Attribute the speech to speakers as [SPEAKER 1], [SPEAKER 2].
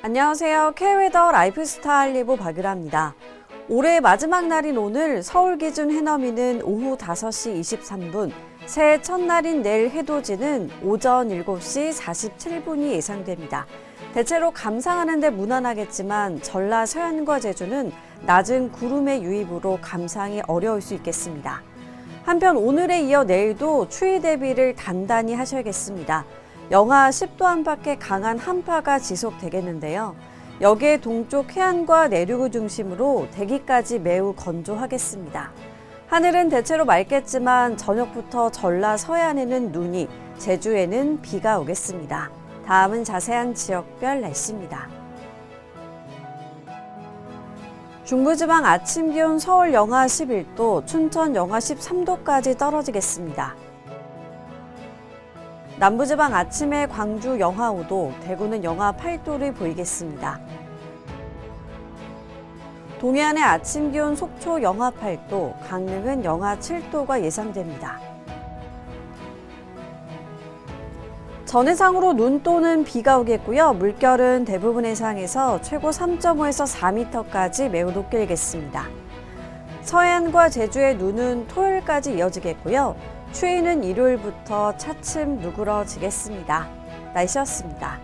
[SPEAKER 1] 안녕하세요. K웨더 라이프스타일 리보 박유라입니다. 올해 마지막 날인 오늘 서울 기준 해넘이는 오후 5시 23분, 새해 첫날인 내일 해돋이는 오전 7시 47분이 예상됩니다. 대체로 감상하는데 무난하겠지만 전라 서해안과 제주는 낮은 구름의 유입으로 감상이 어려울 수 있겠습니다. 한편 오늘에 이어 내일도 추위 대비를 단단히 하셔야겠습니다. 영하 10도 안팎의 강한 한파가 지속되겠는데요. 여기에 동쪽 해안과 내륙을 중심으로 대기까지 매우 건조하겠습니다. 하늘은 대체로 맑겠지만 저녁부터 전라 서해안에는 눈이, 제주에는 비가 오겠습니다. 다음은 자세한 지역별 날씨입니다. 중부지방 아침 기온 서울 영하 11도, 춘천 영하 13도까지 떨어지겠습니다. 남부지방 아침에 광주 영하 5도, 대구는 영하 8도를 보이겠습니다. 동해안의 아침 기온 속초 영하 8도, 강릉은 영하 7도가 예상됩니다. 전해상으로 눈 또는 비가 오겠고요. 물결은 대부분 해상에서 최고 3.5에서 4m까지 매우 높게 일겠습니다. 서해안과 제주의 눈은 토요일까지 이어지겠고요. 추위는 일요일부터 차츰 누그러지겠습니다. 날씨였습니다.